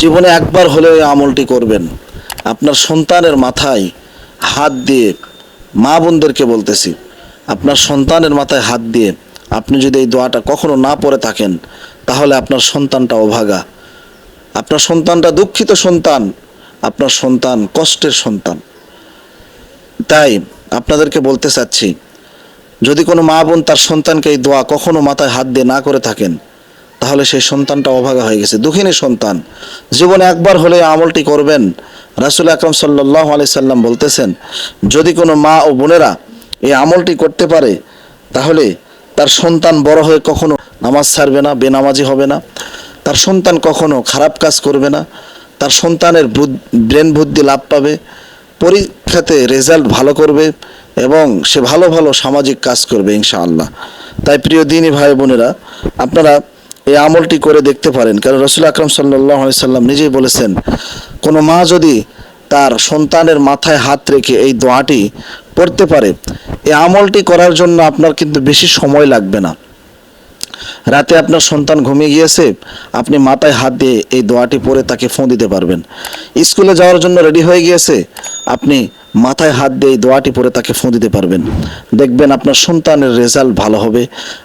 জীবনে একবার হলেও এই আমলটি করবেন। আপনার সন্তানের মাথায় হাত দিয়ে মা বোনদেরকে বলতেছি, আপনার সন্তানের মাথায় হাত দিয়ে আপনি যদি এই দোয়াটা কখনো না পড়ে থাকেন, তাহলে আপনার সন্তানটা অভাগা। আপনার সন্তানটা দুঃখিত সন্তান, আপনার সন্তান কষ্টের সন্তান। তাই আপনাদেরকে বলতে চাচ্ছি, যদি কোনো মা বোন তার সন্তানকে এই দোয়া কখনো মাথায় হাত দিয়ে না করে থাকেন তাহলে সেই সন্তানটা অভাগা হয়ে গেছে, দুঃখিনী সন্তান। জীবনে একবার হলে আমলটি করবেন। রাসুল আকরম সাল্লাহ আলি সাল্লাম বলতেছেন, যদি কোনো মা ও বোনেরা এই আমলটি করতে পারে, তাহলে তার সন্তান বড় হয়ে কখনো নামাজ ছাড়বে না, বেনামাজি হবে না। তার সন্তান কখনো খারাপ কাজ করবে না। তার সন্তানের ব্রেন বুদ্ধি লাভ পাবে। পরীক্ষাতে রেজাল্ট ভালো করবে এবং সে ভালো ভালো সামাজিক কাজ করবে ইনশাআল্লাহ। তাই প্রিয় দিনী ভাই বোনেরা, আপনারা এই আমলটি করে দেখতে পারেন। কারণ রসুল আকরম সাল্লাহ সাল্লাম নিজেই বলেছেন, কোনো মা যদি তার সন্তানের মাথায় হাত রেখে এই দোয়াটি পড়তে পারে, এই আমলটি করার জন্য আপনার কিন্তু বেশি সময় লাগবে না। রাতে আপনার সন্তান ঘুমিয়ে গিয়েছে, আপনি মাথায় হাত দিয়ে এই দোয়াটি পরে তাকে ফোন দিতে পারবেন। স্কুলে যাওয়ার জন্য রেডি হয়ে গিয়েছে, আপনি মাথায় হাত দিয়ে এই দোয়াটি পরে তাকে ফোন দিতে পারবেন। দেখবেন আপনার সন্তানের রেজাল্ট ভালো হবে,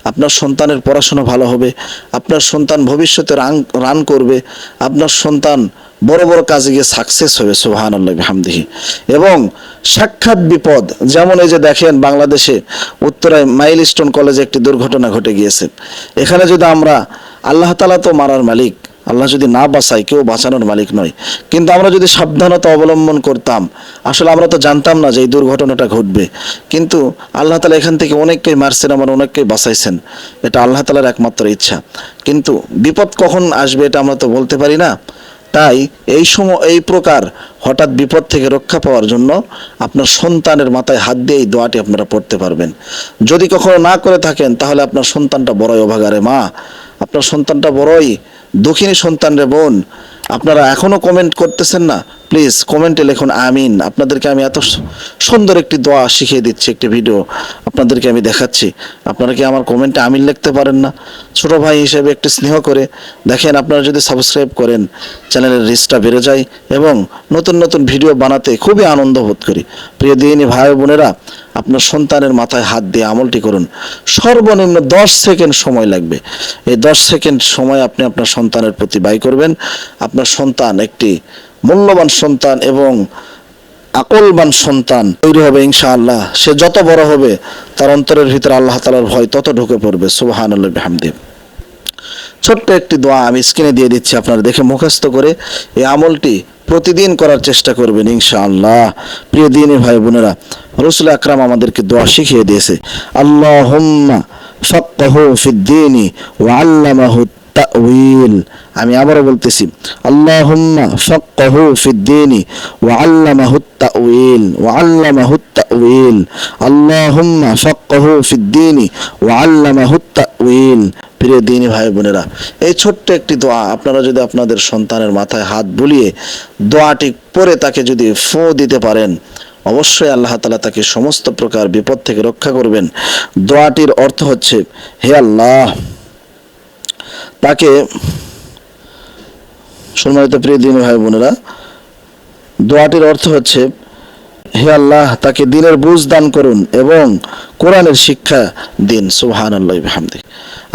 আপনার সন্তানের পড়াশোনা ভালো হবে, আপনার সন্তান ভবিষ্যতে রান রান করবে, আপনার সন্তান বড় বড় কাজে গিয়ে সাকসেস হবে সোহান আল্লাহ হামদিহি এবং সাক্ষাৎ বিপদ, যেমন এই যে দেখেন বাংলাদেশে উত্তরায় মাইলস্টোন কলেজে একটি দুর্ঘটনা ঘটে গিয়েছে। এখানে যদি আমরা, আল্লাহ তালা তো মারার মালিক আল্লাহ যদি না বাঁচায়, কেউ বাঁচানোর মালিক নয়। কিন্তু আমরা যদি সাবধানতা অবলম্বন করতাম, আসলে আমরা তো জানতাম না যে এই দুর্ঘটনাটা ঘটবে। কিন্তু আল্লাহ তালা এখান থেকে অনেককেই মারছেন, আমার অনেককেই বাঁচাইছেন। এটা আল্লাহ তালার একমাত্র ইচ্ছা। কিন্তু বিপদ কখন আসবে এটা আমরা তো বলতে পারি না। তাই এই সময়, এই প্রকার হঠাৎ বিপদ থেকে রক্ষা পাওয়ার জন্য আপনার সন্তানের মাথায় হাত দিয়ে এই দোয়াটি আপনারা পড়তে পারবেন। যদি কখনো না করে থাকেন, তাহলে আপনার সন্তানটা বড়ই অভাগারে। মা, আপনার সন্তানটা বড়ই দুঃখিনী সন্তান রে বোন আপনারা এখনও কমেন্ট করতেছেন না। প্লিজ কমেন্টে লিখুন আমিন। আপনাদেরকে আমি এত সুন্দর একটি দোয়া শিখিয়ে দিচ্ছি, একটি ভিডিও আপনাদেরকে আমি দেখাচ্ছি। আপনারা কি আমার কমেন্টে আমিন লিখতে পারেন না? ছোট ভাই হিসেবে একটু স্নেহ করে দেখেন, আপনারা যদি সাবস্ক্রাইব করেন, চ্যানেলের রিচটা বেড়ে যায় এবং নতুন নতুন ভিডিও বানাতে খুবই আনন্দ বোধ করি। প্রিয় দিনী ভাই বোনেরা, আপনার সন্তানের মাথায় হাত দিয়ে আমলটি করুন। সর্বনিম্ন দশ সেকেন্ড সময় লাগবে। এই দশ সেকেন্ড সময় আপনি আপনার সন্তানের প্রতি ব্যয় করবেন। আপনার সন্তান একটি মূল্যবান সন্তান এবং আকলবান সন্তান তৈরি হবে ইনশাআল্লাহ। সে যত বড় হবে, তার অন্তরের ভিতরে আল্লাহ তালার ভয় তত ঢুকে পড়বে। সুবাহান হামদিব ছোট্ট একটি দোয়া আমি স্ক্রিনে দিয়ে দিচ্ছি আপনারা দেখে মুখস্থ করে এই আমলটি প্রতিদিন করার চেষ্টা করবেন ইনশাআল্লাহ। প্রিয় দিনী ভাই বোনেরা, রসুল আকরাম আমাদেরকে দোয়া শিখিয়ে দিয়েছে আল্লাহ ফিদ্দিনি ওয়া আল্লামাহু তাউইল আমি আবারও বলতেছি, আল্লাহুম্মা ফাক্কাহু ফিদ্দিনি ওয়া আল্লামাহু তাউইল ওয়া আল্লামাহু তাউইল আল্লাহুম্মা ফাক্কাহু ফিদ্দিনি ওয়া আল্লামাহু তাউইল প্রিয় দিনী ভাই বোনেরা, এই ছোট্ট একটি দোয়া আপনারা যদি আপনাদের সন্তানের মাথায় হাত বুলিয়ে দোয়াটি পরে তাকে যদি ফো দিতে পারেন, অবশ্যই আল্লাহ তালা তাকে সমস্ত প্রকার বিপদ থেকে রক্ষা করবেন। দোয়াটির অর্থ হচ্ছে, হে আল্লাহ তাকে সম্মানিত প্রিয় দিন ভাই বোনেরা, দোয়াটির অর্থ হচ্ছে, হে আল্লাহ, তাকে দিনের বুঝ দান করুন এবং কোরআনের শিক্ষা দিন। সুবহান আল্লাহ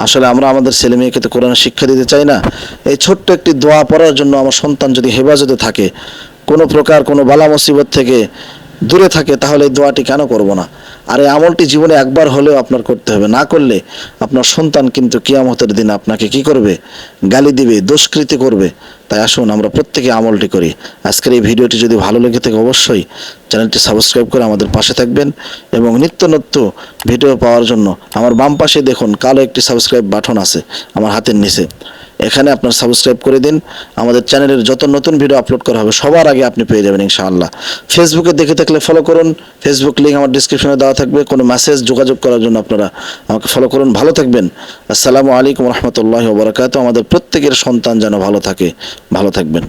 আসলে আমরা আমাদের ছেলে মেয়েকে তো কোরআনের শিক্ষা দিতে চাই না। এই ছোট্ট একটি দোয়া পড়ার জন্য আমার সন্তান যদি হেফাজতে থাকে, কোনো প্রকার কোনো বালা মুসিবত থেকে দূরে থাকে, তাহলে এই দোয়াটি কেন করব না? আর এই আমলটি জীবনে একবার হলেও আপনার করতে হবে। না করলে আপনার সন্তান কিন্তু কিয়ামতের দিন আপনাকে কি করবে? গালি দিবে, দুষ্কৃতি করবে। তাই আসুন আমরা প্রত্যেকে আমলটি করি। আজকের এই ভিডিওটি যদি ভালো লেগে থাকে অবশ্যই চ্যানেলটি সাবস্ক্রাইব করে আমাদের পাশে থাকবেন এবং নিত্য নত্য ভিডিও পাওয়ার জন্য আমার বাম পাশে দেখুন, কালো একটি সাবস্ক্রাইব বাটন আছে আমার হাতের নিচে। এখানে আপনার সাবস্ক্রাইব করে দিন। আমাদের চ্যানেলের যত নতুন ভিডিও আপলোড করা হবে, সবার আগে আপনি পেয়ে যাবেন ইনশাআল্লাহ। ফেসবুকে দেখে থাকলে ফলো করুন। ফেসবুক লিঙ্ক আমার ডিসক্রিপশনে দেওয়া থাকবে। কোনো মেসেজ যোগাযোগ করার জন্য আপনারা আমাকে ফলো করুন। ভালো থাকবেন। আসসালামু আলাইকুম রহমতুল্লাহ বরাকাত আমাদের প্রত্যেকের সন্তান যেন ভালো থাকে। ভালো থাকবেন।